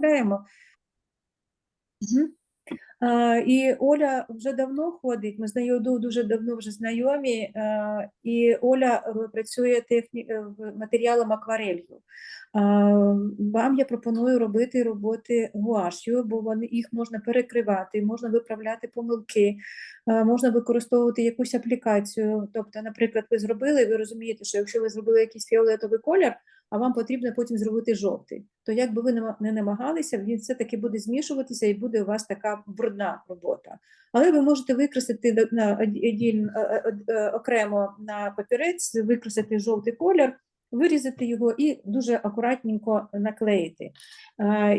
окремо. Мгм. А, і Оля вже давно ходить, ми з нею дуже давно вже знайомі, а, і Оля е, працює техні... е, матеріалом акварелью. А, Вам я пропоную робити роботи гуаш'ю, бо вони, їх можна перекривати, можна виправляти помилки, а, можна використовувати якусь аплікацію. Тобто, наприклад, ви зробили, ви розумієте, що якщо ви зробили якийсь фіолетовий колір, а вам потрібно потім зробити жовтий, то як би ви не ма- намагалися, він все-таки буде змішуватися і буде у вас така брудна робота. Але ви можете викреслити до- на е, е, е, окремо на папірець, викреслити жовтий колір, вирізати його і дуже акуратненько наклеїти.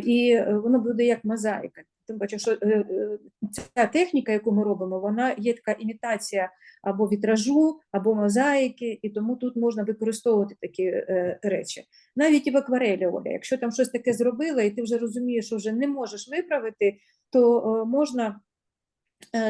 І е, воно буде як мозаїка. Тим паче, що е, е, ця техніка, яку ми робимо, вона є така імітація або вітражу, або мозаїки, і тому тут можна використовувати такі речі. Навіть і в акварелі, Оля, якщо там щось таке зробила, і ти вже розумієш, що вже не можеш виправити, то можна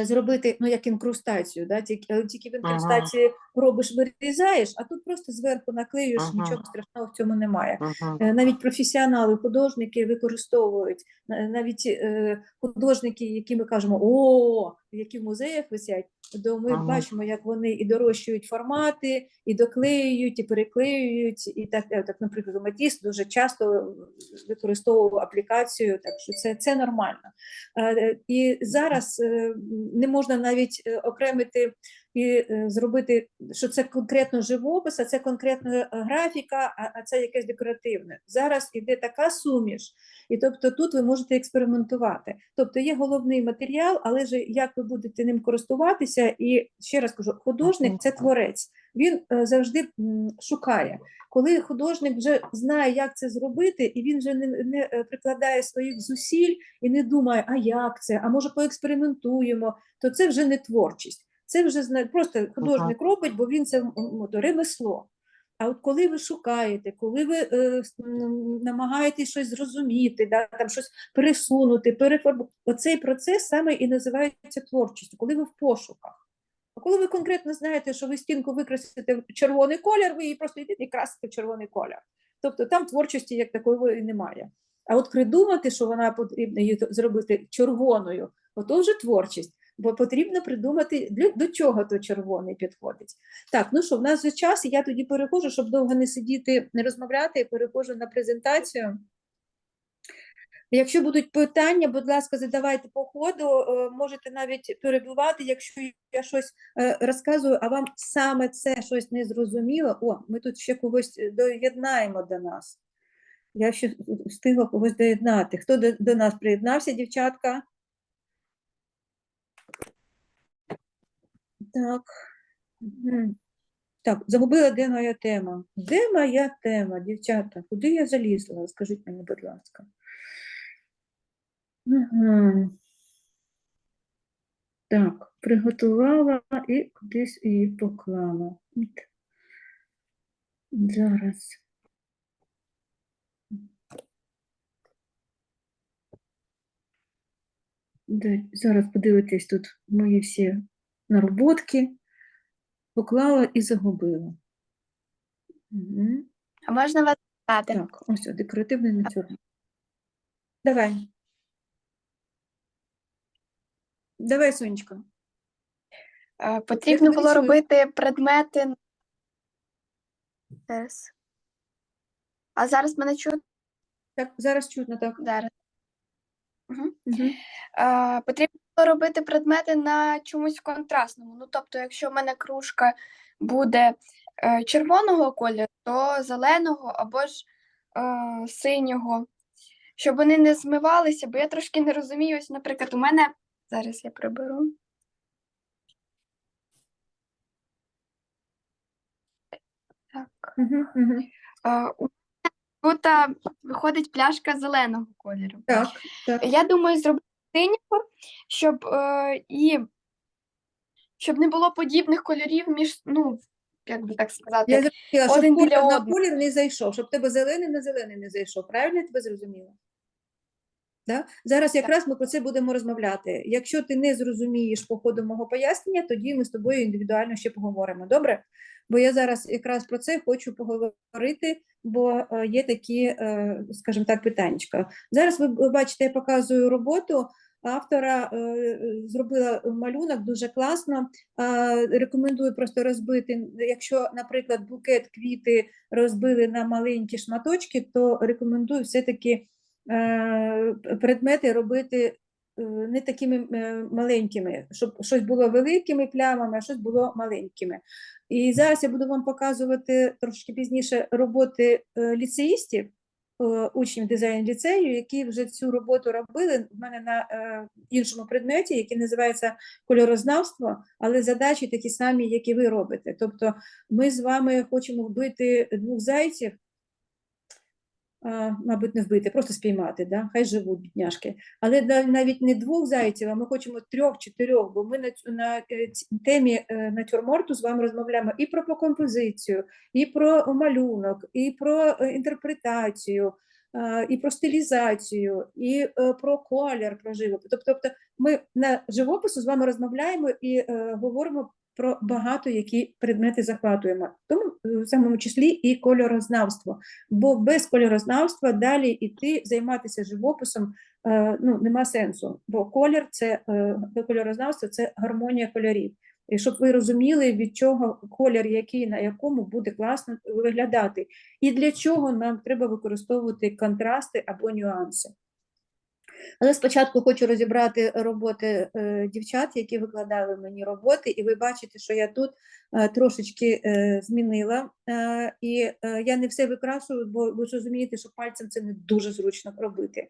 зробити ну, як інкрустацію. Да? Тільки, але тільки в Ага. інкрустації робиш, вирізаєш, а тут просто зверху наклеюєш, Ага. нічого страшного в цьому немає. Ага. Е, Навіть професіонали, художники використовують, на- навіть е, художники, які ми кажемо, о, які в музеях висять, то ми Ага. бачимо, як вони і дорощують формати, і доклеюють, і переклеюють. І так, е, так наприклад, Матіс дуже часто використовував аплікацію, так що це, це нормально. Е, І зараз е, не можна навіть е, окремити і е, зробити, що це конкретно живопис, а це конкретно е, графіка, а, це якесь декоративне. Зараз іде така суміш, і тобто тут ви можете експериментувати. Тобто є головний матеріал, але ж як ви будете ним користуватися, і ще раз кажу, художник це творець. Він е, завжди шукає. Коли художник вже знає, як це зробити, і він вже не, не прикладає своїх зусиль і не думає, а як це, а може поекспериментуємо, то це вже не творчість. Це вже просто художник робить, бо він це ремесло. А от коли ви шукаєте, коли ви е, намагаєтесь щось зрозуміти, да, там щось пересунути, переформувати, оцей процес саме і називається творчістю, коли ви в пошуках. А коли ви конкретно знаєте, що ви стінку викрасите в червоний колір, ви її просто йдете і красите в червоний колір. Тобто там творчості як такої немає. А от придумати, що вона потрібно її зробити червоною, ото вже творчість. Бо потрібно придумати, до чого то червоний підходить. Так, ну що, в нас вже час, і я тоді переходжу, щоб довго не сидіти, не розмовляти, переходжу на презентацію. Якщо будуть питання, будь ласка, задавайте по ходу, е, можете навіть перебувати, якщо я щось е, розказую, а вам саме це щось не зрозуміло. О, ми тут ще когось е, доєднаємо до нас. Я ще встигла когось доєднати. Хто до, до нас приєднався, дівчатка? Так. Так, загубила, де моя тема. Де моя тема, дівчата? Куди я залізла? Скажіть мені, будь ласка. Так, приготувала і кудись її поклала. Зараз. Зараз подивитесь тут мої всі нароботки. Поклала і загубила. Угу. А можна вас питати? Так, ось о, декоративний натюрморт. Давай. Давай, Сонечко. Потрібно було робити предмети. Зараз. А зараз мене чути? Так, зараз чутно, так. Зараз. Угу. Угу. Потрібно робити предмети на чомусь контрастному. Ну, тобто, якщо в мене кружка буде е, червоного кольору, то зеленого або ж е, синього, щоб вони не змивалися, бо я трошки не розумію. Ось, наприклад, у мене зараз я приберу. Так. Угу, угу. Е, у мене тут а, виходить пляшка зеленого кольору. Так, так. Я думаю, зробити синього, щоб е, і щоб не було подібних кольорів між, ну, як би так сказати. Я зрозуміла, щоб один біля колір на одного. колір не зайшов, щоб тебе зелений на зелений не зайшов. Правильно я тебе зрозуміла? Да? Зараз якраз ми про це будемо розмовляти. Якщо ти не зрозумієш по ходу мого пояснення, тоді ми з тобою індивідуально ще поговоримо. Добре? Бо я зараз якраз про це хочу поговорити, бо е, є такі, е, скажімо так, питаннячка. Зараз ви бачите, я показую роботу. Автора е, зробила малюнок дуже класно. Рекомендую просто розбити. Якщо, наприклад, букет квіти розбили на маленькі шматочки, то рекомендую все-таки предмети робити е, не такими е, маленькими, щоб щось було великими плямами, а щось було маленькими. І зараз я буду вам показувати трошки пізніше роботи е, ліцеїстів, е, учнів дизайн ліцею, які вже цю роботу робили в мене на е, іншому предметі, який називається кольорознавство, але задачі такі самі, як і ви робите. Тобто ми з вами хочемо вбити двох зайців, а, мабуть, не вбити, просто спіймати, да? хай живуть бідняшки. Але нав- навіть не двох зайців, а ми хочемо трьох-чотирьох, бо ми на, на е, темі е, натюрморту з вами розмовляємо і про композицію, і про малюнок, і про е, інтерпретацію, і про стилізацію, і про колір, про живопис. Тобто, тобто ми на живопису з вами розмовляємо і говоримо про багато які предмети захватуємо, тому е, в самому числі і кольорознавство. Бо без кольорознавства далі іти займатися живописом е, ну, нема сенсу. Бо колір це е, кольорознавство це гармонія кольорів. І щоб ви розуміли, від чого колір, який на якому буде класно виглядати, і для чого нам треба використовувати контрасти або нюанси. Але спочатку хочу розібрати роботи е, дівчат, які викладали мені роботи, і ви бачите, що я тут е, трошечки е, змінила. І я не все викрасую, бо ви ж розумієте, що пальцем це не дуже зручно робити.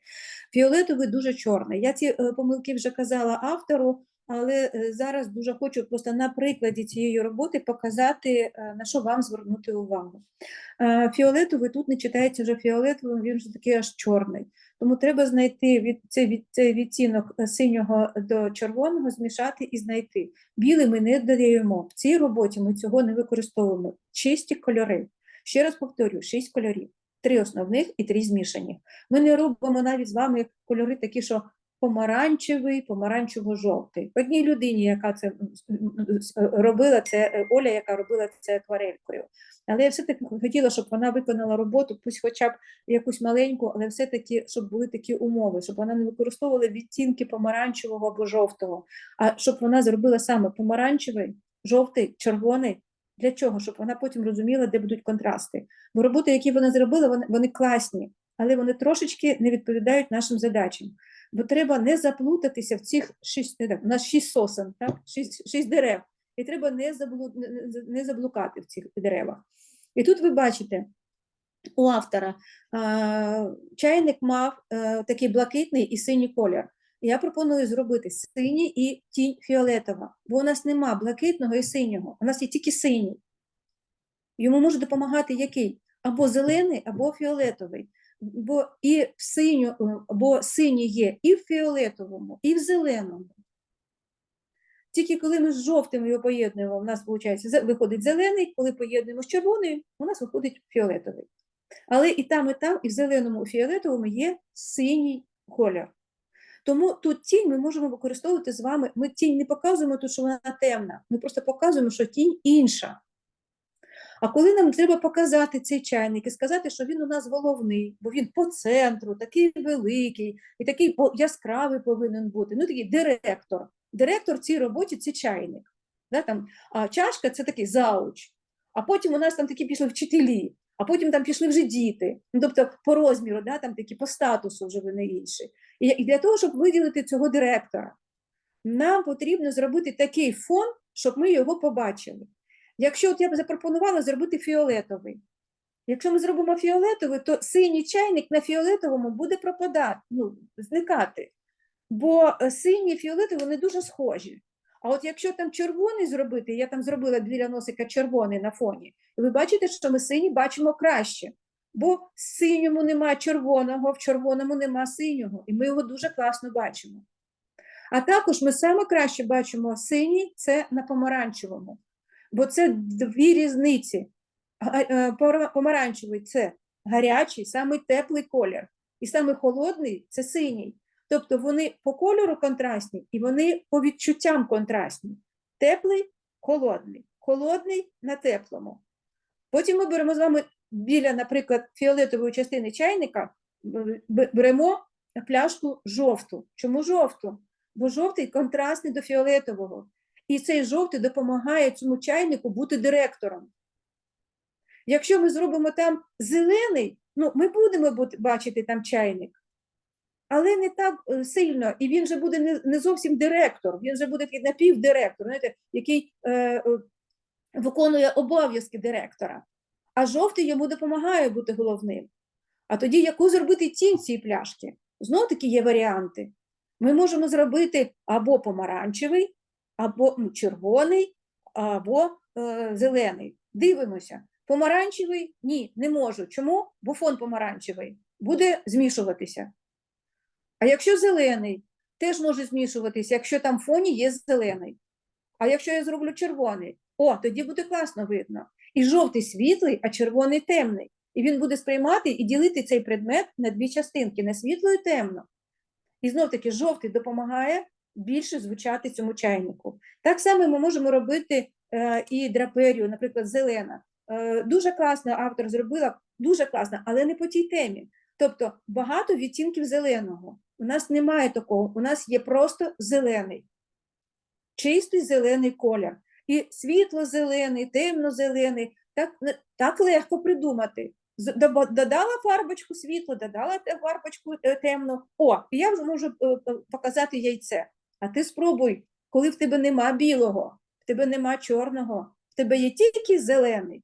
Фіолетовий дуже чорний. Я ці помилки вже казала автору, але зараз дуже хочу просто на прикладі цієї роботи показати, на що вам звернути увагу. Фіолетовий тут не читається вже фіолетовим, він вже такий аж чорний. Тому треба знайти від цей, від, цей е, синього до червоного, змішати і знайти. Білий ми не додаємо. В цій роботі ми цього не використовуємо. Чисті кольори. Ще раз повторюю, шість кольорів. Три основних і три змішані. Ми не робимо навіть з вами кольори такі, що помаранчевий, помаранчево-жовтий. Одній людині, яка це робила, це е, Оля, яка робила це акварелькою. Але я все-таки хотіла, щоб вона виконала роботу, пусть хоча б якусь маленьку, але все-таки, щоб були такі умови, щоб вона не використовувала відтінки помаранчевого або жовтого, а щоб вона зробила саме помаранчевий, жовтий, червоний. Для чого? Щоб вона потім розуміла, де будуть контрасти. Бо роботи, які вона зробила, вони, вони класні, але вони трошечки не відповідають нашим задачам. Бо треба не заплутатися в цих шість, так, у шість сосен, так? Шість, шість дерев. І треба не, заблу, не- заблукати в цих деревах. І тут ви бачите, у автора а, чайник мав е, такий блакитний і синій колір. Я пропоную зробити синій і тінь фіолетова, бо у нас нема блакитного і синього, у нас є тільки синій. Йому може допомагати який? Або зелений, або фіолетовий. Бо і в синю, е, бо синій є і в фіолетовому, і в зеленому. Тільки коли ми з жовтим його поєднуємо, у нас виходить, виходить зелений, коли поєднуємо з червоним, у нас виходить фіолетовий. Але і там, і там, і в зеленому, і фіолетовому є синій колір. Тому тут тінь ми можемо використовувати з вами. Ми тінь не показуємо тут, що вона темна. Ми просто показуємо, що тінь інша. А коли нам треба показати цей чайник і сказати, що він у нас головний, бо він по центру, такий великий і такий яскравий повинен бути. Ну, такий директор. Директор в цій роботі це чайник. Да, там, а чашка це такий зауч. А потім у нас там такі пішли вчителі, а потім там пішли вже діти. Ну, тобто по розміру, да, там такі по статусу вже вони інші. І, для того, щоб виділити цього директора, нам потрібно зробити такий фон, щоб ми його побачили. Якщо от я б запропонувала зробити фіолетовий. Якщо ми зробимо фіолетовий, то синій чайник на фіолетовому буде пропадати, ну, зникати. Бо е, синій і фіолетовий вони дуже схожі. А от якщо там червоний зробити, я там зробила біля носика червоний на фоні, і ви бачите, що ми синій бачимо краще. Бо в синьому нема червоного, в червоному нема синього, і ми його дуже класно бачимо. А також ми саме краще бачимо синій це на помаранчевому, бо це дві різниці. Е, Помаранчевий це гарячий, самий теплий колір, і самий холодний це синій. Тобто вони по кольору контрастні і вони по відчуттям контрастні. Теплий, холодний, холодний на теплому. Потім ми беремо з вами біля, наприклад, фіолетової частини чайника, беремо пляшку жовту. Чому жовту? Бо жовтий контрастний до фіолетового. І цей жовтий допомагає цьому чайнику бути директором. Якщо ми зробимо там зелений, ну ми будемо бачити там чайник, але не так е, сильно, і він же буде не, зовсім директор, він же буде напівдиректор, знаєте, який е, е, виконує обов'язки директора. А жовтий йому допомагає бути головним. А тоді яку зробити тінь цієї пляшки? Знов таки є варіанти. Ми можемо зробити або помаранчевий, або ну, червоний, або е, зелений. Дивимося. Помаранчевий ні, не можу. Чому? Бо фон помаранчевий буде змішуватися. А якщо зелений, теж може змішуватися, якщо там в фоні є зелений. А якщо я зроблю червоний, о, тоді буде класно видно. І жовтий світлий, а червоний темний. І він буде сприймати і ділити цей предмет на дві частинки на світло і темно. І знов таки жовтий допомагає більше звучати цьому чайнику. Так само ми можемо робити е, і драперію, наприклад, зелена. Е, дуже класно автор зробила, дуже класно, але не по тій темі. Тобто багато відтінків зеленого. У нас немає такого, у нас є просто зелений, чистий зелений колір. І світло-зелений, темно-зелений, так, так легко придумати. Додала фарбочку світло, додала фарбочку е, темну. О, я вже можу показати яйце. А ти спробуй, коли в тебе нема білого, в тебе нема чорного, в тебе є тільки зелений.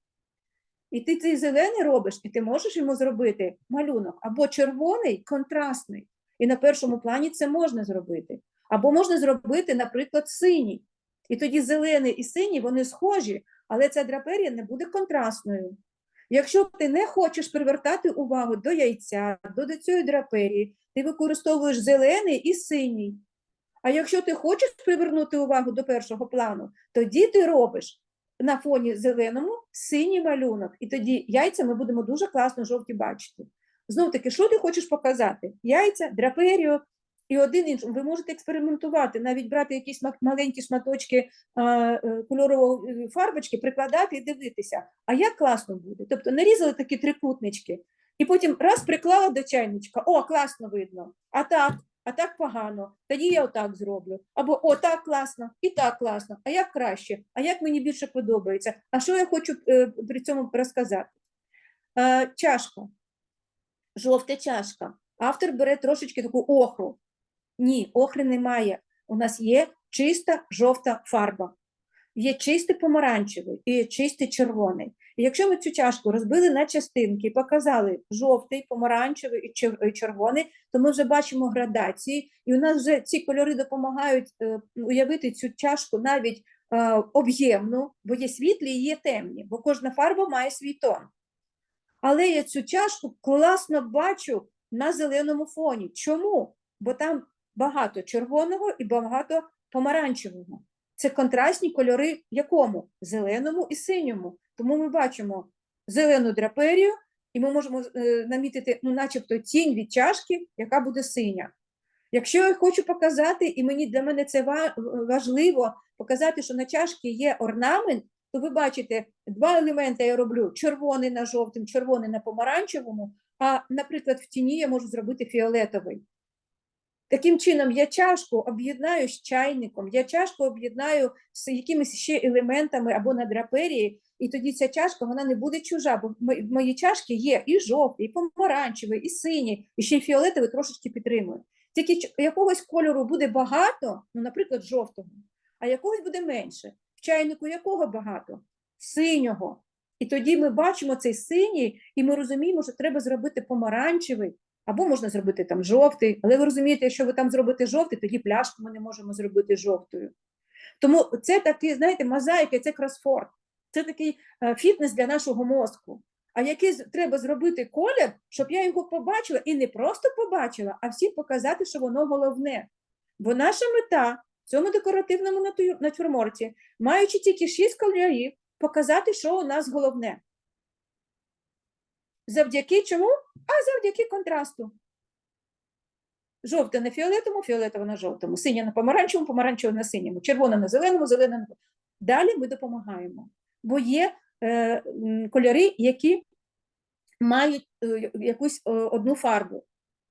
І ти цей зелений робиш, і ти можеш йому зробити малюнок або червоний, контрастний. І на першому плані це можна зробити. Або можна зробити, наприклад, синій. І тоді зелений і синій вони схожі, але ця драперія не буде контрастною. Якщо ти не хочеш привертати увагу до яйця, до, цієї драперії, ти використовуєш зелений і синій. А якщо ти хочеш привернути увагу до першого плану, тоді ти робиш на фоні зеленому синій малюнок, і тоді яйця ми будемо дуже класно жовті бачити. Знов таки, що ти хочеш показати? Яйця, драперію і один інший. Ви можете експериментувати, навіть брати якісь маленькі шматочки е, кольорової фарбочки, прикладати і дивитися. А як класно буде? Тобто нарізали такі трикутнички, і потім раз приклала до чайничка, о, класно видно. А так, а так погано. Тоді я отак зроблю. Або о, так класно, і так класно. А як краще? А як мені більше подобається? А що я хочу е, при цьому розказати? Е, чашка, жовта чашка. Автор бере трошечки таку охру. Ні, охри немає. У нас є чиста жовта фарба. Є чистий помаранчевий і є чистий червоний. І якщо ми цю чашку розбили на частинки показали жовтий, помаранчевий і червоний, то ми вже бачимо градації, і у нас вже ці кольори допомагають е, уявити цю чашку навіть е, об'ємну, бо є світлі і є темні, бо кожна фарба має свій тон. Але я цю чашку класно бачу на зеленому фоні. Чому? Бо там багато червоного і багато помаранчевого. Це контрастні кольори якому? Зеленому і синьому. Тому ми бачимо зелену драперію, і ми можемо е, намітити, ну, начебто, тінь від чашки, яка буде синя. Якщо я хочу показати, і мені для мене це важливо показати, що на чашці є орнамент, то ви бачите, два елементи я роблю: червоний на жовтим, червоний на помаранчевому, а, наприклад, в тіні я можу зробити фіолетовий. Таким чином, я чашку об'єднаю з чайником, я чашку об'єднаю з якимись ще елементами або на драперії, і тоді ця чашка вона не буде чужа, бо в моїй чашці є і жовтий, і помаранчевий, і синій, і ще й фіолетовий трошечки підтримую. Тільки якогось кольору буде багато, ну, наприклад, жовтого, а якогось буде менше. В чайнику якого багато? Синього. І тоді ми бачимо цей синій, і ми розуміємо, що треба зробити помаранчевий, або можна зробити там жовтий. Але ви розумієте, якщо ви там зробите жовтий, тоді пляшку ми не можемо зробити жовтою. Тому це такий, знаєте, мозаїка, це кросфорд. Це такий е, фітнес для нашого мозку. А який треба зробити колір, щоб я його побачила і не просто побачила, а всім показати, що воно головне. Бо наша мета в цьому декоративному натю- натюрморті, маючи тільки шість кольорів, показати, що у нас головне. Завдяки чому? А завдяки контрасту. Жовте на фіолетовому, фіолетово на жовтому, синє на помаранчевому, помаранчеве на синьому, червоне на зеленому, зелене на Далі ми допомагаємо, бо є е, кольори, які мають е, якусь е, одну фарбу.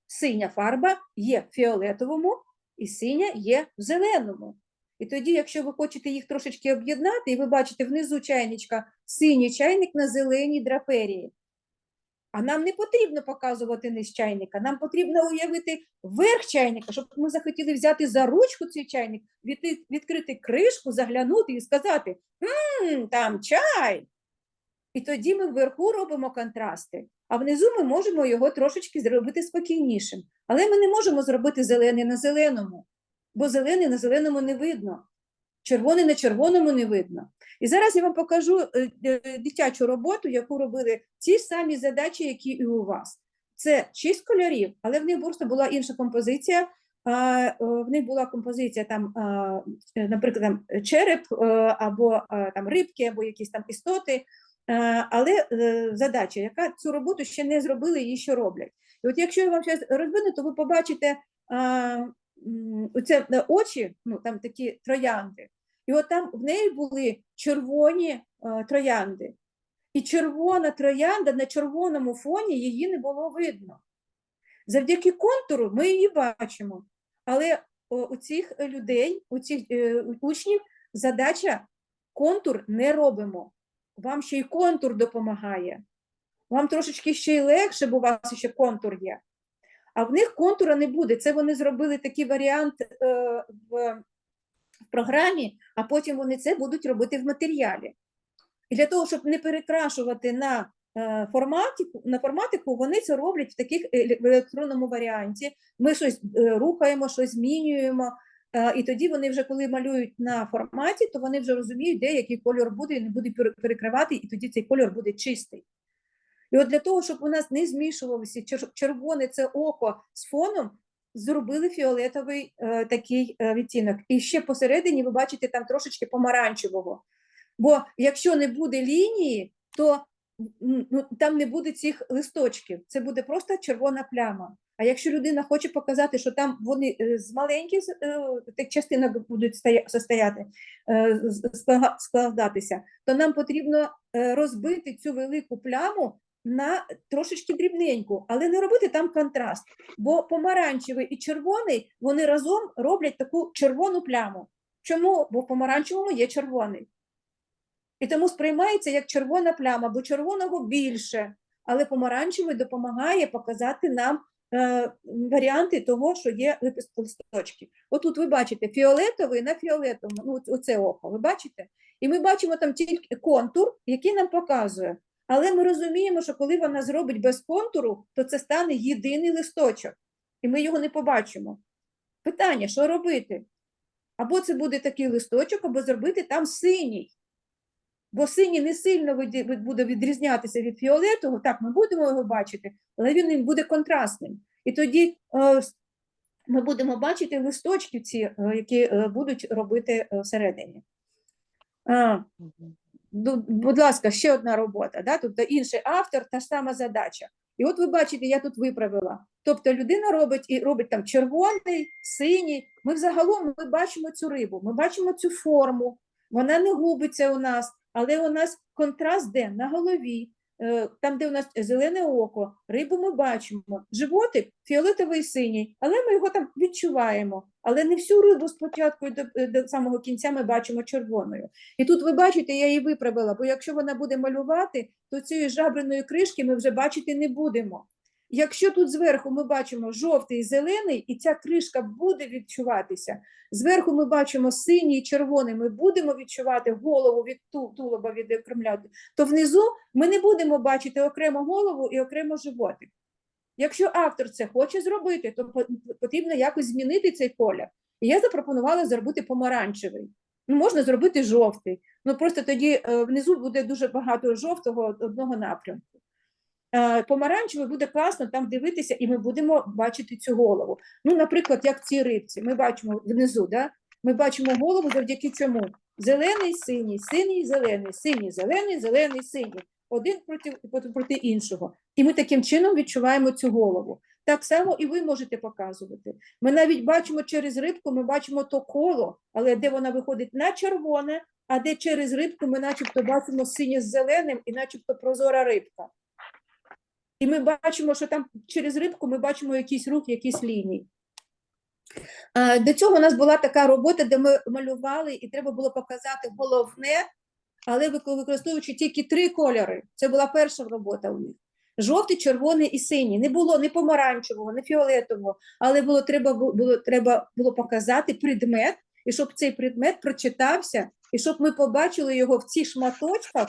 Синя фарба є в фіолетовому, і синя є в зеленому. І тоді, якщо ви хочете їх трошечки об'єднати, і ви бачите внизу чайничка синій чайник на зеленій драперії. А нам не потрібно показувати низ чайника, нам потрібно уявити верх чайника, щоб ми захотіли взяти за ручку цей чайник, відкрити, кришку, заглянути і сказати: Мм, там чай. І тоді ми вверху робимо контрасти, а внизу ми можемо його трошечки зробити спокійнішим. Але ми не можемо зробити зелений на зеленому, бо зелений на зеленому не видно, червоний на червоному не видно. І зараз я вам покажу е, е, дитячу роботу, яку робили ті самі задачі, які і у вас. Це шість кольорів, але в них просто була інша композиція. Е, В них була композиція там, наприклад, там череп або там рибки, або якісь там істоти. Але задача, яка цю роботу ще не зробили, її що роблять. І от якщо я вам зараз розвину, то ви побачите оце очі, ну там такі троянди. І от там в неї були червоні е, троянди. І червона троянда на червоному фоні її не було видно. Завдяки контуру ми її бачимо. Але у цих людей, у цих е, учнів задача контур не робимо. Вам ще й контур допомагає. Вам трошечки ще й легше, бо у вас ще контур є. А в них контура не буде. Це вони зробили такий варіант е, в, в програмі, а потім вони це будуть робити в матеріалі. І для того, щоб не перекрашувати на е, форматику, на форматику, вони це роблять в таких в електронному варіанті. Ми щось е, рухаємо, щось змінюємо. е, І тоді вони вже коли малюють на форматі, то вони вже розуміють, де який кольор буде, і не буде перекривати, і тоді цей кольор буде чистий. І от для того, щоб у нас не змішувалося чер- червоне це око з фоном, зробили фіолетовий е, такий е, відтінок. І ще посередині ви бачите там трошечки помаранчевого. Бо якщо не буде лінії, то ну, там не буде цих листочків, це буде просто червона пляма. А якщо людина хоче показати, що там вони е, з маленьких е, тих частинок будуть стоя- состояти, е, складатися, то нам потрібно розбити цю велику пляму на трошечки дрібненьку, але не робити там контраст. Бо помаранчевий і червоний вони разом роблять таку червону пляму. Чому? Бо в помаранчевому є червоний. І тому сприймається як червона пляма, бо червоного більше, але помаранчевий допомагає показати нам е, варіанти того, що є листочки. Отут ви бачите фіолетовий на фіолетовому, ну оце око, ви бачите? І ми бачимо там тільки контур, який нам показує. Але ми розуміємо, що коли вона зробить без контуру, то це стане єдиний листочок, і ми його не побачимо. Питання, що робити? Або це буде такий листочок, або зробити там синій. Бо синій не сильно буде відрізнятися від фіолетового, так, ми будемо його бачити, але він буде контрастним. І тоді е, ми будемо бачити листочки ці, е, які е, будуть робити всередині. Ду- будь ласка, ще одна робота, да? тобто інший автор, та ж сама задача. І от ви бачите, я тут виправила. Тобто людина робить і робить там червоний, синій. Ми взагалом ми бачимо цю рибу, ми бачимо цю форму, вона не губиться у нас, але у нас контраст де на голові, там, де у нас зелене око, рибу ми бачимо, животик фіолетовий синій, але ми його там відчуваємо. Але не всю рибу спочатку до, е, до самого кінця ми бачимо червоною. І тут ви бачите, я її виправила, бо якщо вона буде малювати, то цієї жабриної кришки ми вже бачити не будемо. Якщо тут зверху ми бачимо жовтий і зелений, і ця кришка буде відчуватися, зверху ми бачимо синій і червоний, ми будемо відчувати голову від ту- тулуба відокремляти, то внизу ми не будемо бачити окремо голову і окремо животик. Якщо автор це хоче зробити, то потрібно якось змінити цей колір. І я запропонувала зробити помаранчевий. Ну, можна зробити жовтий. Ну просто тоді е, внизу буде дуже багато жовтого одного напрямку. Е, Помаранчевий буде класно там дивитися, і ми будемо бачити цю голову. Ну, наприклад, як в цій рибці, ми бачимо внизу, да? ми бачимо голову завдяки цьому. Зелений, синій, синій, зелений, синій, зелений, зелений, синій. Один проти, проти іншого. І ми таким чином відчуваємо цю голову. Так само і ви можете показувати. Ми навіть бачимо через рибку, ми бачимо то коло, але де вона виходить на червоне, а де через рибку ми начебто бачимо синє з зеленим і начебто прозора рибка. І ми бачимо, що там через рибку ми бачимо якийсь рух, якісь лінії. Е, До цього у нас була така робота, де ми малювали, і треба було показати головне, але використовуючи тільки три кольори. Це була перша робота у них. Жовтий, червоний і синій. Не було ні помаранчевого, ні фіолетового, але було треба, було, треба було показати предмет, і щоб цей предмет прочитався, і щоб ми побачили його в цих шматочках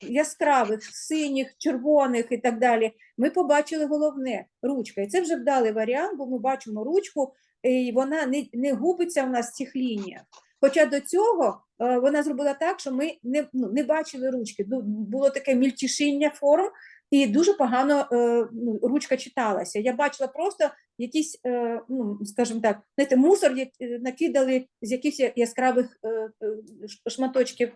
яскравих, синіх, червоних і так далі. Ми побачили головне ручка. І це вже вдалий варіант, бо ми бачимо ручку, і вона не, не губиться в нас в цих лініях. Хоча до цього е, вона зробила так, що ми не, ну, не бачили ручки. Було таке мільтішіння форм, і дуже погано е, ну, ручка читалася. Я бачила просто якийсь, е, ну, скажімо так, знаєте, мусор е, накидали з якихось яскравих е, шматочків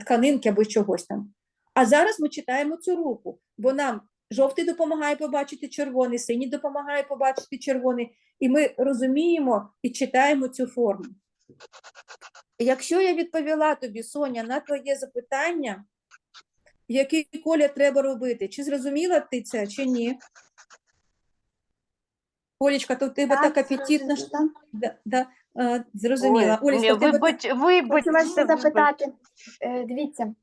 тканинки або чогось там. А зараз ми читаємо цю руку, бо нам жовтий допомагає побачити червоний, синій допомагає побачити червоний, і ми розуміємо і читаємо цю форму. Якщо я відповіла тобі, Соня, на твоє запитання, який колір треба робити, чи зрозуміла ти це, чи ні? Олечка, то в тебе так, Так, апетитно. що-. Да, да, е, зрозуміла. Ой, Олечка, в тебе вибач, вибач. Хотілося вибач. запитати, е, дивіться,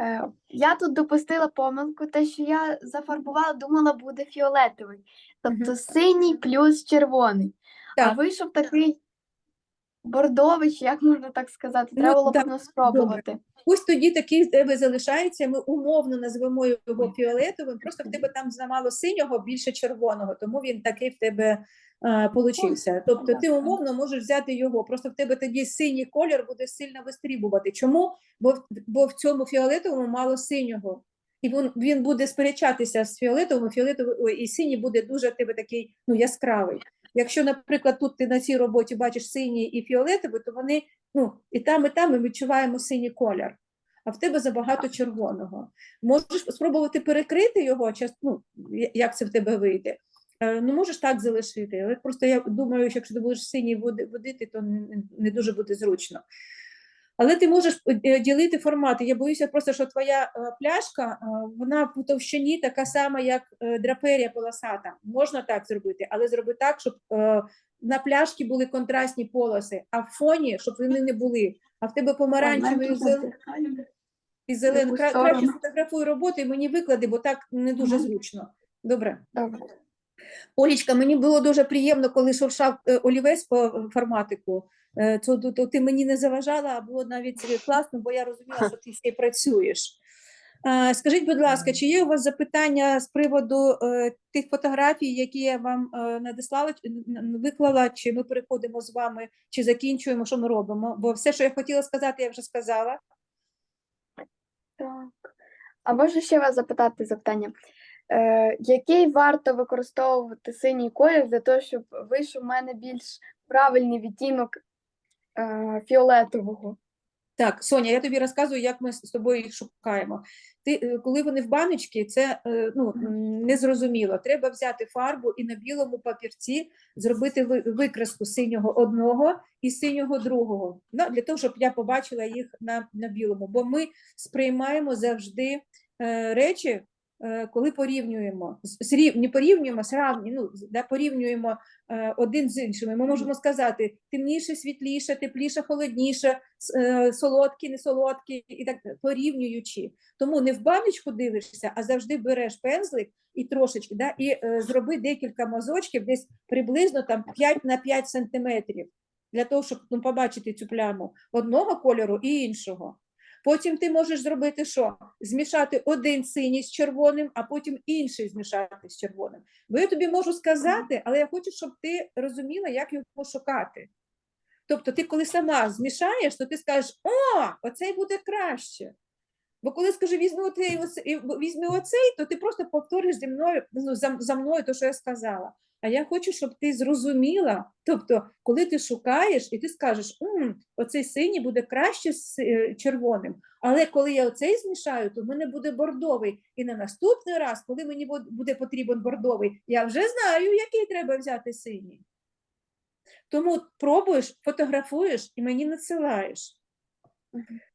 е, я тут допустила помилку, те, що я зафарбувала, думала, буде фіолетовий. Тобто Мгм. синій плюс червоний. А Так. вийшов такий бордовий, як можна так сказати, Ну, треба було да, певно спробувати. Ось тоді такий в тебе залишається. Ми умовно назвемо його фіолетовим. Просто в тебе там замало синього, більше червоного, тому він такий в тебе е, получився. Тобто ти умовно можеш взяти його. Просто в тебе тоді синій колір буде сильно вистрібувати. Чому? Бо, бо в цьому фіолетовому мало синього. І він, він буде сперечатися з фіолетовим, фіолетовий ой, і синій буде дуже в тебе такий ну, яскравий. Якщо, наприклад, тут ти на цій роботі бачиш синій і фіолетовий, то вони ну, і там, і там ми відчуваємо синій колір, а в тебе забагато червоного. Можеш спробувати перекрити його, ну, як це в тебе вийде. Е, Ну, можеш так залишити, але просто я думаю, що якщо ти будеш синій водити, то не дуже буде зручно. Але ти можеш е, ділити формати. Я боюся просто, що твоя е, пляшка, е, вона по товщині така сама, як е, драперія полосата. Можна так зробити, але зроби так, щоб е, на пляшці були контрастні полоси, а в фоні, щоб вони не були. А в тебе помаранчевий і зел- зелений. Краще сторону? фотографуй роботу і мені виклади, бо так не дуже зручно. Добре. Добре. Олічка, мені було дуже приємно, коли шуршав е, олівець по е, форматику. Е, То, то, то ти мені не заважала, а було навіть класно, бо я розуміла, що ти ще й працюєш. Скажіть, будь ласка, чи є у вас запитання з приводу тих фотографій, які я вам надіслала, виклала, чи ми переходимо з вами, чи закінчуємо, що ми робимо? Бо все, що я хотіла сказати, я вже сказала. Так. А можу ще вас запитати запитання? Е, який варто використовувати синій колір для того, щоб вийшов у мене більш правильний відтінок е, фіолетового? Так, Соня, я тобі розказую, як ми з тобою їх шукаємо. Ти, е, коли вони в баночці, це ну, незрозуміло. Треба взяти фарбу і на білому папірці зробити ви- викраску синього одного і синього другого, ну, для того, щоб я побачила їх на, на білому. Бо ми сприймаємо завжди речі, коли порівнюємо. З- Не порівнюємо, сравні, ну, да, порівнюємо е, один з іншими. Ми можемо сказати темніше, світліше, тепліше, холодніше, е, солодкі, не солодкі, і так порівнюючи. Тому не в баночку дивишся, а завжди береш пензлик і трошечки, да, і е, зроби декілька мазочків, десь приблизно там 5 на 5 сантиметрів, для того, щоб ну, побачити цю пляму одного кольору і іншого. Потім ти можеш зробити що? Змішати один синій з червоним, а потім інший змішати з червоним. Бо я тобі можу сказати, але я хочу, щоб ти розуміла, як його шукати. Тобто, ти коли сама змішаєш, то ти скажеш, о, оцей буде краще. Бо коли скажу, візьми оцей, візьми оцей, то ти просто повториш зі мною ну, за, за мною те, що я сказала. А я хочу, щоб ти зрозуміла. Тобто, коли ти шукаєш і ти скажеш, «М, оцей синій буде краще з е, червоним, але коли я оцей змішаю, то в мене буде бордовий. І на наступний раз, коли мені буде потрібен бордовий, я вже знаю, який треба взяти синій. Тому пробуєш, фотографуєш і мені надсилаєш.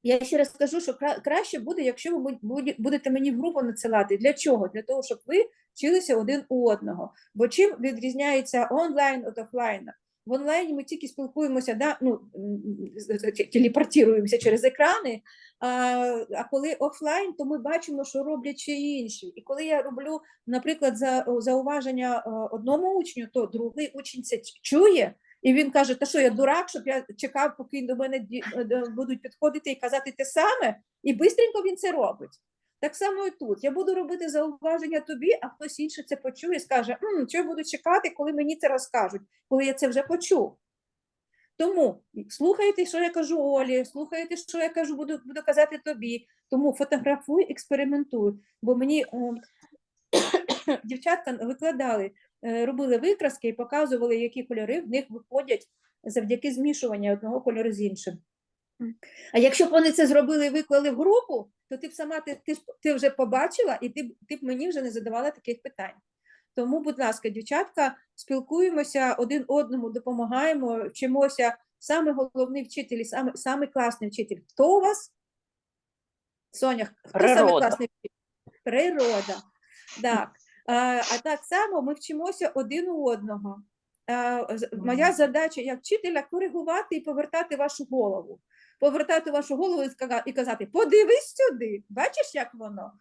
Я ще раз скажу, що краще буде, якщо ви будете мені групу надсилати. Для чого? Для того, щоб ви вчилися один у одного. Бо чим відрізняється онлайн від офлайна? В онлайні ми тільки спілкуємося, да, ну, телепортуємося через екрани, а, а коли офлайн, то ми бачимо, що роблять ще інші. І коли я роблю, наприклад, за, зауваження е, одному учню, то другий учень це чує, і він каже: Та що я дурак, щоб я чекав, поки до мене будуть підходити і казати те саме, і швидко він це робить. Так само і тут. Я буду робити зауваження тобі, а хтось інший це почує і скаже: «М, що я буду чекати, коли мені це розкажуть, коли я це вже почув. Тому слухайте, що я кажу Олі, слухайте, що я кажу, буду, буду казати тобі. Тому фотографуй, експериментуй. Бо мені е, дівчатка викладали, робили викраски і показували, які кольори в них виходять завдяки змішуванню одного кольору з іншим. А якщо б вони це зробили і виклали в групу, то ти б сама ти, ти, ти вже побачила, і ти, б- ти б мені вже не задавала таких питань. Тому, будь ласка, дівчатка, спілкуємося один одному, допомагаємо, вчимося. Саме головний вчитель, і саме, саме класний вчитель. Хто у вас? Соня, хто саме класний вчитель? Природа. Так. А, а так само ми вчимося один у одного. Моя задача як вчителя коригувати і повертати вашу голову. Повертати вашу голову і казати: подивись сюди, бачиш, як воно?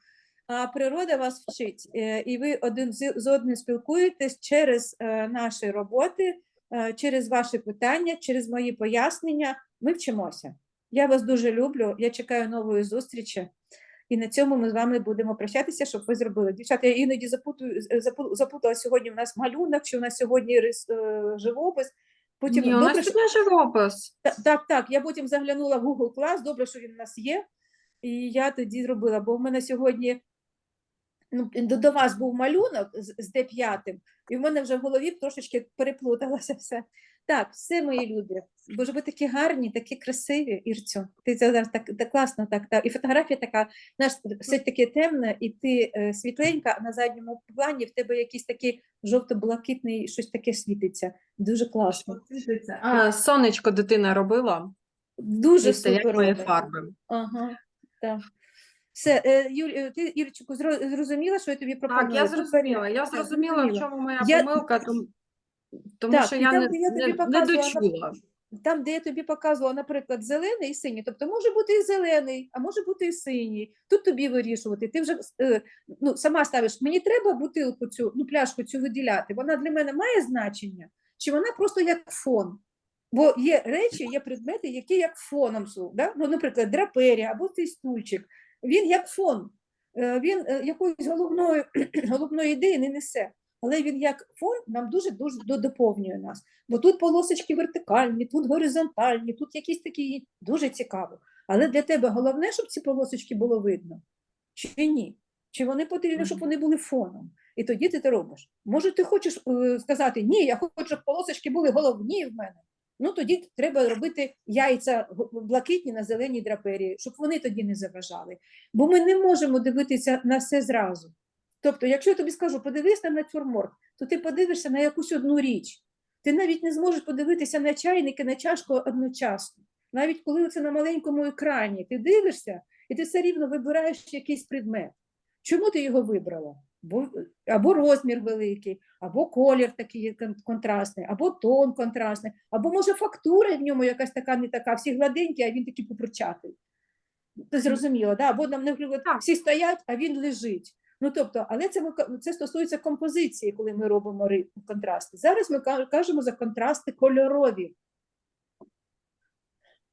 А природа вас вчить, е, і ви один з одним спілкуєтесь через е, наші роботи, е, через ваші питання, через мої пояснення. Ми вчимося. Я вас дуже люблю. Я чекаю нової зустрічі. І на цьому ми з вами будемо прощатися, щоб ви зробили. Дівчата, я іноді запутую, запу- запутала сьогодні. У нас малюнок, чи у нас сьогодні рис, е, живопис. Потім Ні, у нас що- живопис. Та- Так, так. Я потім заглянула в Google Class, добре, що він у нас є. І я тоді зробила, бо в мене сьогодні ну, до, до вас був малюнок з, з Д5, і в мене вже в голові трошечки переплуталося все. Так, все мої люди. Боже, ви такі гарні, такі красиві, Ірцю. Ти це зараз так, так класно, так, так. І фотографія така, знаєш, все таке темне, і ти е, світленька, а на задньому плані в тебе якийсь такий жовто-блакитний, щось таке світиться. Дуже класно. А, сонечко дитина робила. Дуже стоять супер. мої робить. фарби. Ага, так. Все, е, Юль, е, ти, зро- зрозуміла, що я тобі пропоную? Так, я зрозуміла. Я зрозуміла, в чому моя Я- помилка, тому, тому Так, що я там, не, я тобі не, не дочула. Там, де я тобі показувала, наприклад, зелений і синій, тобто може бути і зелений, а може бути і синій. Тут тобі вирішувати. Ти вже е, ну, сама ставиш, мені треба бутилку цю, ну, пляшку цю виділяти. Вона для мене має значення, чи вона просто як фон? Бо є речі, є предмети, які як фоном. Да? Ну, наприклад, драперія або цей стульчик. Він як фон. Е, Він е, якоїсь головної, головної ідеї не несе. Але він як фон нам дуже дуже доповнює нас. Бо тут полосочки вертикальні, тут горизонтальні, тут якісь такі дуже цікаво. Але для тебе головне, щоб ці полосочки було видно, чи ні? Чи вони потрібні, щоб вони були фоном? І тоді ти це робиш. Може, ти хочеш е, сказати, ні, я хочу, щоб полосочки були головні в мене. Ну тоді треба робити яйця блакитні на зеленій драперії, щоб вони тоді не заважали. Бо ми не можемо дивитися на все зразу. Тобто, якщо я тобі скажу, подивись на натюрморт, то ти подивишся на якусь одну річ. Ти навіть не зможеш подивитися на чайники, на чашку одночасно. Навіть коли це на маленькому екрані, ти дивишся, і ти все рівно вибираєш якийсь предмет. Чому ти його вибрала? Бо, або розмір великий, або колір такий контрастний, або тон контрастний, або може фактура в ньому якась така не така, всі гладенькі, а він такий попричатий. Ти зрозуміла, да? або нам, наприклад, всі стоять, а він лежить. Ну, тобто, але це, ми, це стосується композиції, коли ми робимо контрасти. Зараз ми кажемо за контрасти кольорові.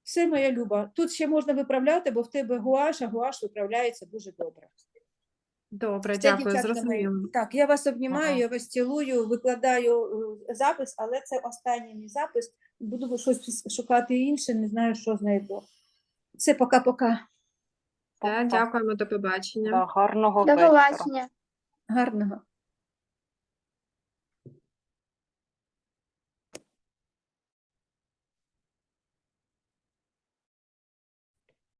Все, моя Люба. Тут ще можна виправляти, бо в тебе гуаш, а гуаш виправляється дуже добре. Добре, Все, дякую, зрозуміло. Так, я вас обнімаю, Ага. я вас цілую, викладаю е, запис, але це останній мій запис. Буду щось шукати інше, не знаю, що знайду. Все, пока-пока. Все, дякуємо, до побачення. Гарного До вечора. побачення. Гарного.